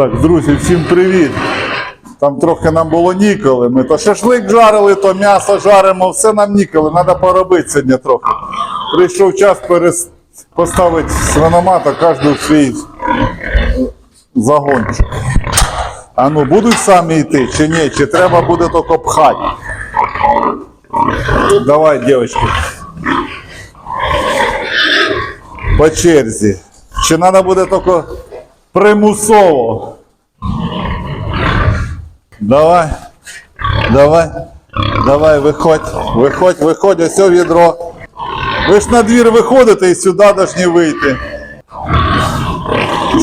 Так, друзі, всім привіт. Там трохи нам було ніколи. Ми то шашлик жарили, то м'ясо жаримо, все нам ніколи. Треба поробити сьогодні трохи. Прийшов час перес... поставити свиномата кожен свій загончик. А ну будуть самі йти чи ні? Чи треба буде тільки пхати? Давай, дівчатки. По черзі. Чи треба буде тільки примусово? Давай. Давай. Давай, виходь. Виходь, виходь, ось відро. Ви ж на двір виходите і сюди повинні вийти.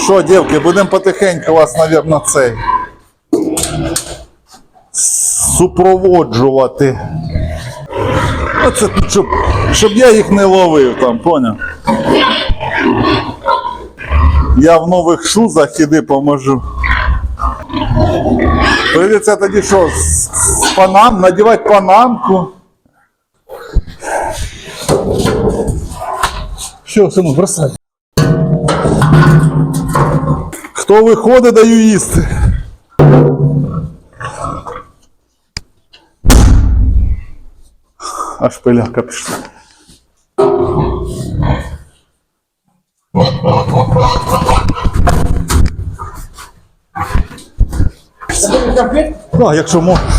Що, дівки, будемо потихеньку вас, мабуть, цей. Супроводжувати. Оце щоб, щоб я їх не ловив там, поняв? Я в нових шузах іди поможу. Прийдеться тоді що, з, панам, надівати панамку. Що, сину, бросай. Хто виходить, даю їсти. Аж пиляка пішла. Ну, а якщо можна.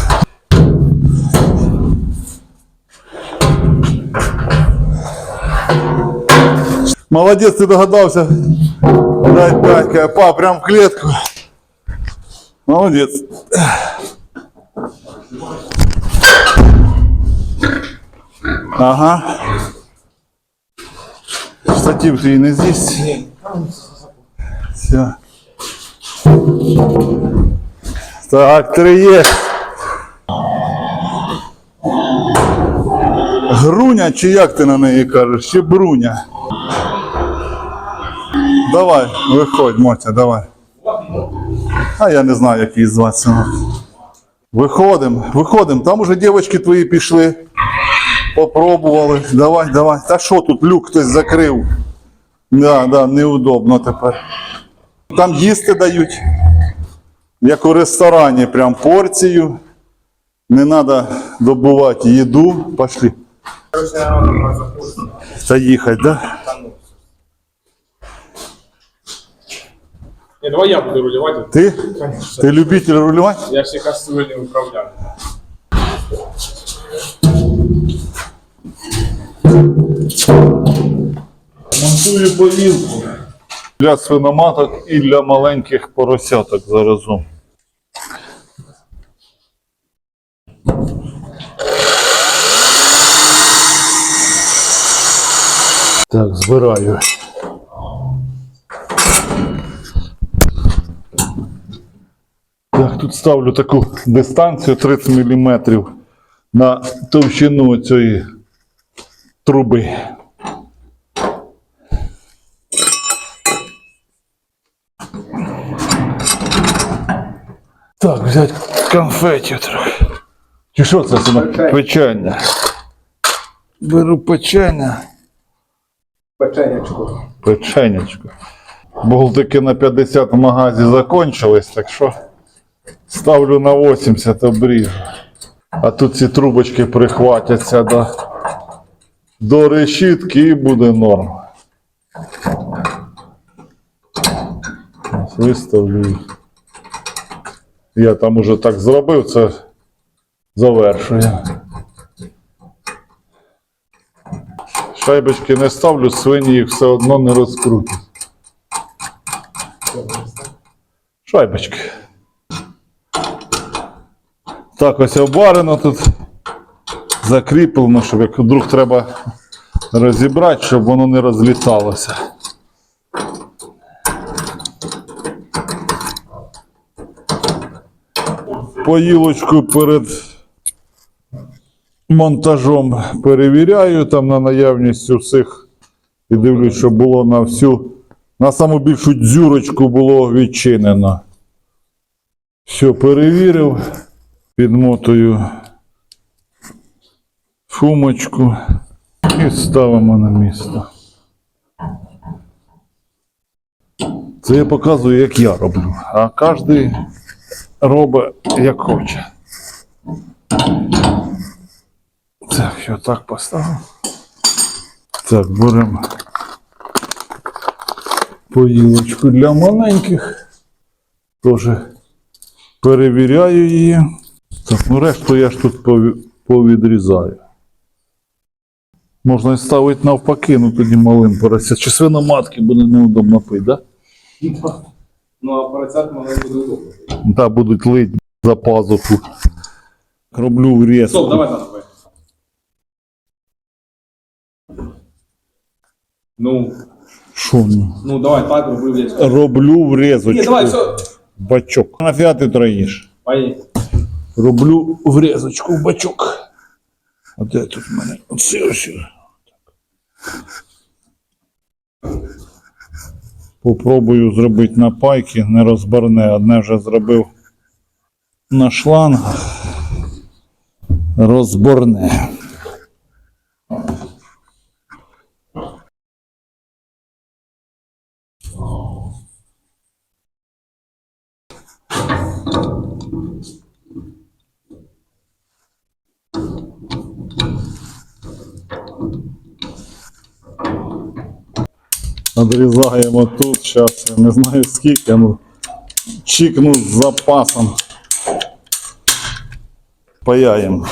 Молодец, ты догадался. Дать, дать, па, прям в клетку. Молодец. Ага. Штатив же и на здесь. Все. Так, три є. Груня, чи як ти на неї кажеш? Чи бруня? Давай, виходь, Мотя, давай. А я не знаю, як її звати. Виходимо, виходимо. Там уже дівчатки твої пішли. Попробували. Давай, давай. Та що тут люк хтось закрив? Да, да, неудобно тепер. Там їсти дають. Як у ресторані, прям порцію. Не треба добувати їду. Пошли. Та їхати, да? Не, давай я буду рулевать. Ти? Ти любитель рулювати? Я якраз сьогодні управляю. Монтую повілку. Для свиноматок і для маленьких поросяток заразом. Так, збираю. Так, тут ставлю таку дистанцію 30 мм на товщину цієї труби. Так, взяти конфетів трохи. Чи що це саме? Печення. Беру печення. Печенечку. Печенечко. Болтики на 50 в магазі закончились, так що ставлю на 80 обріжу. А тут ці трубочки прихватяться до, до решітки і буде норм. Виставлю їх. Я там уже так зробив, це завершує. Шайбочки не ставлю, свині їх все одно не розкрутять. Шайбочки. Так, ось обварено тут. Закріплено, щоб як вдруг треба розібрати, щоб воно не розліталося. Поїлочку перед монтажом перевіряю там на наявність усіх і дивлюсь, щоб було на всю, на саму більшу дзюрочку було відчинено. Все перевірив, підмотую фумочку і ставимо на місце. Це я показую, як я роблю. А кожен робить як хоче. Так, я так поставив. Так, беремо поїлочку для маленьких. Теж перевіряю її. Так, ну решту я ж тут повідрізаю. Можна і ставити навпаки, ну тоді малим поросять. Чи свиноматки буде неудобно пити, да? Ну, а поросят мене буде удобно. Та будуть лить за пазуху. Роблю вріз. Стоп, давай там давай. Ну, Що? ну? ну давай так роби блядь. Роблю врізочку. Ні, давай, все. Бачок. На ти троїш. Поїхали. Роблю врізочку в бачок. А де тут в мене? Оце ось. Попробую зробити на пайки, не розберне. Одне вже зробив на шлангах. Розборне. Надрізаємо тут, зараз я не знаю скільки, ну чікну з запасом. Паяємо.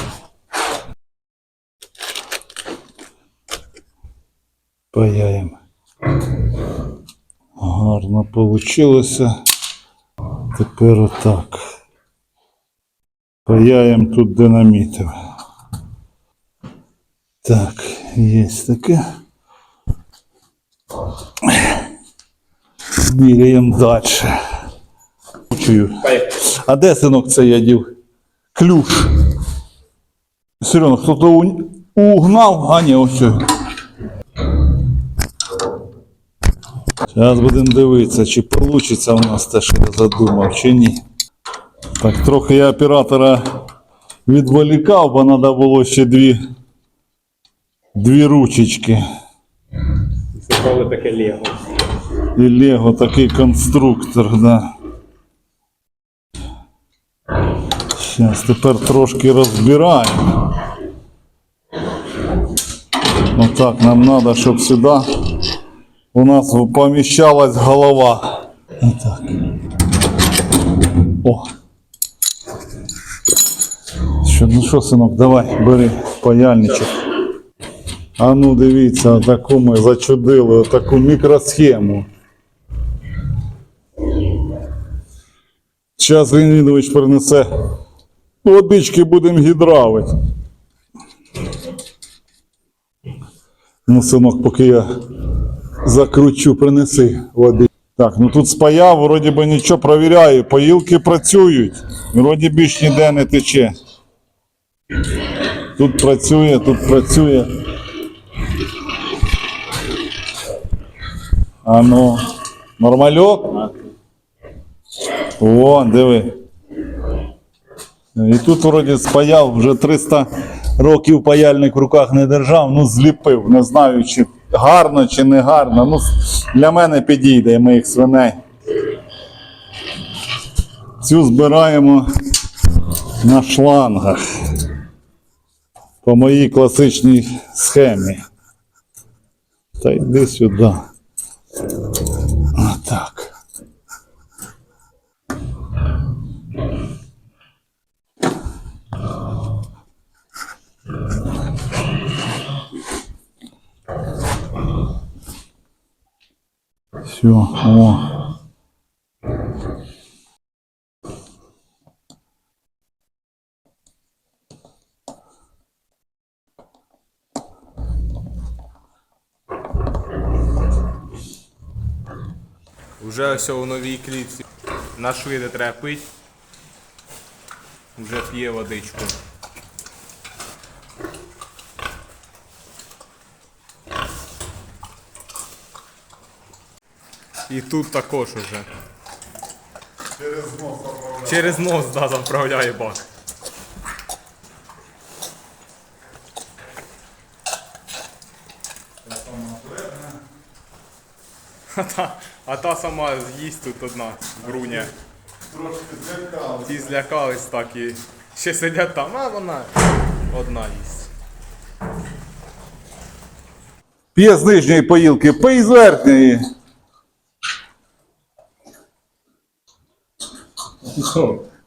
Паяємо. Гарно получилося. Тепер отак. Паяємо тут динамітів. Так, є таке. Міряємо далі. А де синок це я дів? Ключ. Серйозно, хто-то угнав, а ні, ось. Зараз будемо дивитися, чи вийде у нас те, що я задумав, чи ні. Так, трохи я оператора відволікав, бо треба було ще дві, дві ручечки. Це таке Лего. І Лего такий конструктор, да. Зараз тепер трошки розбираємо. Отак нам треба, щоб сюди у нас поміщалась голова. Отак. О. Що, ну що, синок, давай, бери паяльничок. А ну дивіться, таку ми зачудили, таку мікросхему. Зараз Леонідович принесе водички, будемо гідравити. Ну, синок, поки я закручу, принеси води. Так, ну тут спаяв, вроді би нічого провіряю, поїлки працюють. Вроді більш ніде не тече. Тут працює, тут працює. А ну, нормальок? О, диви. І тут вроді спаяв, вже 300 років паяльник в руках не держав, ну зліпив. Не знаю, чи гарно, чи не гарно. Ну, для мене підійде моїх свиней. Цю збираємо на шлангах. По моїй класичній схемі. Та йди сюди. Все, о. Уже ось у новій клітці. Нашли, де треба пити. Вже п'є водичку. І тут також уже. Через нос Через нос да, заправляє бак. А та, а та сама з'їсть тут одна бруня. Трошки злякали. Ті злякались так і ще сидять там, а вона одна їсть. П'є з нижньої поїлки, пий з верхньої.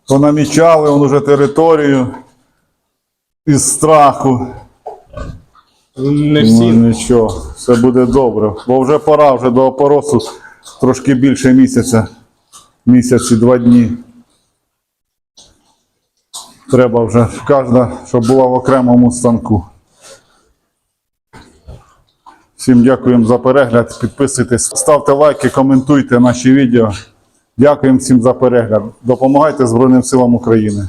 Понамічали он уже територію із страху. Не Ну, нічого, все буде добре. Бо вже пора вже до опоросу трошки більше місяця. Місяць і два дні. Треба вже кожна, щоб була в окремому станку. Всім дякуємо за перегляд. Підписуйтесь, ставте лайки, коментуйте наші відео. Дякуємо всім за перегляд. Допомагайте Збройним силам України.